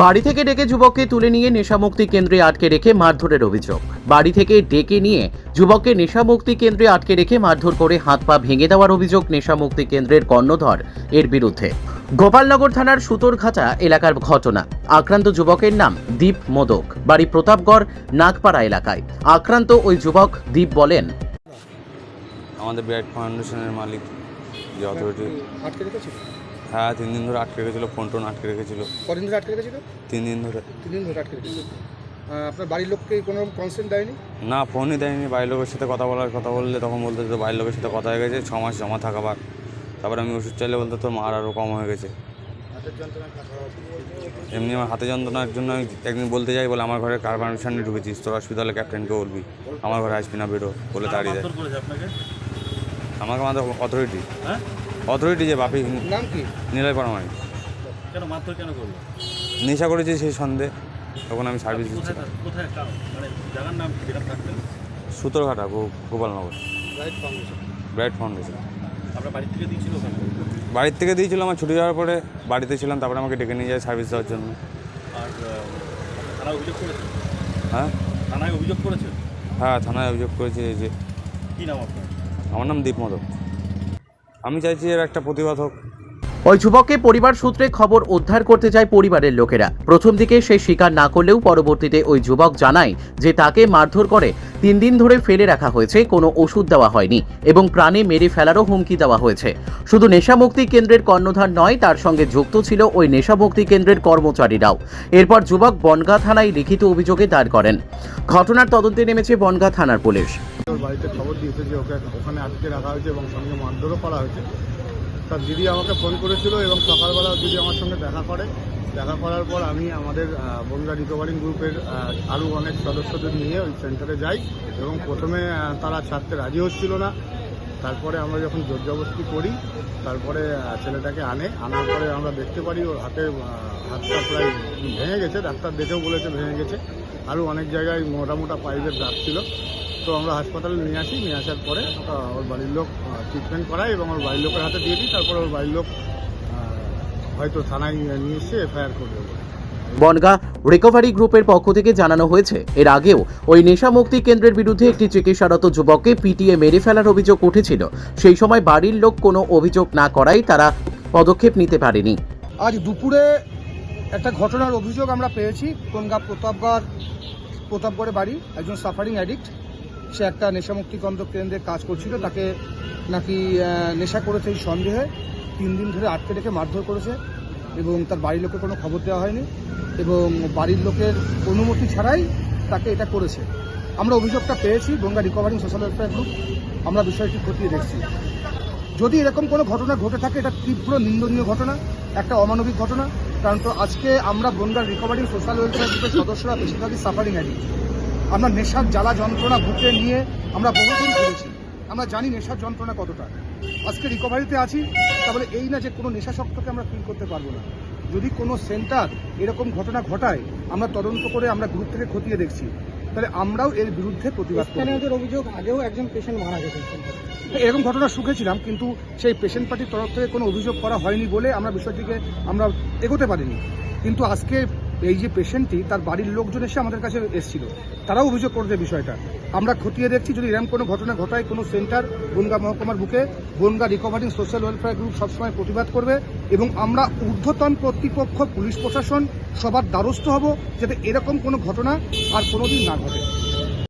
বাড়ি থেকে ডেকে যুবককে তুলে নিয়ে নেশামুক্তি কেন্দ্রে আটকে রেখে মারধরের অভিযোগ। বাড়ি থেকে ডেকে নিয়ে যুবককে নেশামুক্তি কেন্দ্রে আটকে রেখে মারধর করে হাত পা ভেঙে দেওয়ার অভিযোগ নেশামুক্তি কেন্দ্রের কর্ণধর এর বিরুদ্ধে। গোপালনগর থানার সুতোরঘাটা এলাকার ঘটনা। আক্রান্ত যুবকের নাম দীপ মোদক। বাড়ি প্রতাপগড় নাগপাড়া এলাকায়। আক্রান্ত ওই যুবক দীপ বলেন আমাদের ব্রাইট ফাউন্ডেশনের মালিক যে অথরিটি আটকে রেখেছিল হ্যাঁ তিন দিন ধরে আটকে রেখেছিল ফোন টোন আটকে রেখেছিল। কদিন ধরে আটকে রেখেছিল? তিন দিন ধরে। তিন দিন ধরে আটকে রেখেছিল। আপনার বাড়ির লোককে কোনো কনসেন্ট দেয়নি? না ফোনই দেয়নি। বাড়ির লোকের সাথে কথা বলার কথা বললে তখন বলতে যে বাড়ির লোকের সাথে কথা হয়ে গেছে ছ মাস জমা থাকাবার তারপরে আমি ওষুধ চাইলে বলতে তোর মার আরও কম হয়ে গেছে। এমনি আমার হাতে যন্ত্রণার জন্য আমি একদিন বলতে যাই বলে আমার ঘরে কার পারমিশন নিয়ে ঢুকেছিস? তোর হসপিটালে ক্যাপ্টেনকে বলবি? আমার ঘরে আসবি না বেরো বলে তাড়িয়ে দেয়। আমাকে আমাদের অথরিটি হ্যাঁ? অথরিটি যে বাপি নাম কি? নিলয় পারমানি কেন মারধর কেন করল? নেশা করেছি সেই সন্দেহ তখন আমি সার্ভিস দিচ্ছি কোথায় মানে জায়গার নাম কি থাকতেন সুতোরঘাটা গো- গোপালনগর। ব্রাইট ফাউন্ডেশন আপনার বাড়ি থেকে দিয়েছিল ওখানে? বাড়ির থেকে দিয়েছিল আমার ছুটি যাওয়ার পরে বাড়িতে ছিলাম তারপরে আমাকে ডেকে নিয়ে যায় সার্ভিস দেওয়ার জন্য। আর থানায় অভিযোগ করেছে? হ্যাঁ? থানায় অভিযোগ করেছে? হ্যাঁ থানায় অভিযোগ করেছি এই যে কী নাম আপনার? আমার নাম দীপ মদক আমি চাইছি এর একটা প্রতিবাদ হোক ওই যুবককে পরিবার সূত্রে খবর উদ্ধার করতে যায় পরিবারের লোকেরা। প্রথম দিকে সে স্বীকার না করলেও পরবর্তীতে ওই যুবক জানায় যে তাকে মারধর করে তিন দিন ধরে ফেলে রাখা হয়েছে, কোনো ওষুধ দেওয়া হয়নি এবং প্রাণে মেরে ফেলারও হুমকি দেওয়া হয়েছে। শুধু নেশামুক্তি কেন্দ্রের কর্ণধার নয়, তার সঙ্গে যুক্ত ছিল ওই নেশামুক্তি কেন্দ্রের কর্মচারীরাও। এরপর যুবক বনগাঁ থানায় লিখিত অভিযোগে দায়ের করেন। ঘটনার তদন্তে নেমেছে বনগাঁ থানার পুলিশ। বাড়িতে খবর দিয়েছে যে ওকে ওখানে আটকে রাখা হয়েছে এবং সঙ্গে মারধরও করা হয়েছে। তার দিদি আমাকে ফোন করেছিল এবং সকালবেলা দিদি আমার সঙ্গে দেখা করে। দেখা করার পর আমি আমাদের বনগা রিকভারিং গ্রুপের আরও অনেক সদস্যদের নিয়ে ওই সেন্টারে যাই এবং প্রথমে তারা ছাড়তে রাজি হচ্ছিল না। তারপরে আমরা যখন জোর জবরদস্তি করি, তারপরে ছেলেটাকে আনে। আনার পরে আমরা দেখতে পারি, ওর হাতে হাতটা প্রায় ভেঙে গেছে। ডাক্তার দেখেও বলেছে ভেঙে গেছে। আরও অনেক জায়গায় মোটা মোটা পাইপের দাগ ছিল। তো আমরা হাসপাতালে নিয়ে আসি। নিয়ে আসার পরে ওর বাড়ির লোক ট্রিটমেন্ট করায় এবং ওর বাড়ির লোকের হাতে দিয়ে দিই। তারপরে ওর বাড়ির লোক হয়তো থানায় নিয়ে এসে এফআইআর করবে বলে। বনগাঁ রিকভারি গ্রুপের পক্ষ থেকে জানানো হয়েছে, এর আগেও ওই নেশামুক্তি কেন্দ্রের বিরুদ্ধে একটি চিকিৎসারত যুবককে পিটিএ মেরে ফেলার অভিযোগ উঠেছিল। সেই সময় বাড়ির লোক কোনো অভিযোগ না করায় তারা পদক্ষেপ নিতে পারেনি। আজ দুপুরে একটা ঘটনার অভিযোগ আমরা পেয়েছি। কোনগা প্রতাপগড়, প্রতাপগড়ে বাড়ি, একজন সাফারিং অ্যাডিক্ট সে একটা নেশামুক্তি কেন্দ্র কেন্দ্রে কাজ করছিল, তাকে নাকি নেশা করেছে এই সন্দেহে। তিন দিন ধরে আটকে রেখে মারধর করেছে। এবং তার বাড়ির লোকের কোনো খবর দেওয়া হয়নি এবং বাড়ির লোকের অনুমতি ছাড়াই তাকে এটা করেছে। আমরা অভিযোগটা পেয়েছি, Ganga recovering social welfare group আমরা বিষয়টি খতিয়ে দেখছি। যদি এরকম কোনো ঘটনা ঘটে থাকে, এটা তীব্র নিন্দনীয় ঘটনা, একটা অমানবিক ঘটনা, কারণ তো আজকে আমরা বনগার রিকভারি সোশ্যাল ওয়েলফেয়ার গ্রুপের সদস্যরা বেশিরভাগই সাফারিং অ্যাডিক্ট আমরা নেশার জ্বালা যন্ত্রণা বুকে নিয়ে আমরা বহুদিন ঘুরেছি। আমরা জানি নেশার যন্ত্রণা কতটা। আজকে রিকভারিতে আছি তাহলে এই না যে কোনো নেশাসক্তকে আমরা ফিল করতে পারব না। যদি কোনো সেন্টার এরকম ঘটনা ঘটায় আমরা তদন্ত করে আমরা গ্রুপ থেকে খতিয়ে দেখছি। তাহলে আমরাও এর বিরুদ্ধে প্রতিবাদ অভিযোগ আগেও একজন পেশেন্ট মারা গেছে। এরকম ঘটনা শুনেছিলাম কিন্তু সেই পেশেন্ট পার্টির তরফ থেকে কোনো অভিযোগ করা হয়নি বলে আমরা বিষয়টিকে আমরা এগোতে পারিনি। কিন্তু আজকে এই যে পেশেন্টটি, তার বাড়ির লোকজন এসে আমাদের কাছে এসেছিল। তারাও অভিযোগ করেছে বিষয়টা। আমরা খতিয়ে দেখছি যদি এরম কোনো ঘটনা ঘটায় কোনো সেন্টার, বনগা মহকুমার বুকে, Bongaon recovering social welfare group সবসময় প্রতিবাদ করবে এবং আমরা ঊর্ধ্বতন কর্তৃপক্ষ, পুলিশ প্রশাসন, সবার দ্বারস্থ হব যাতে এরকম কোনো ঘটনা আর কোনোদিন না ঘটে।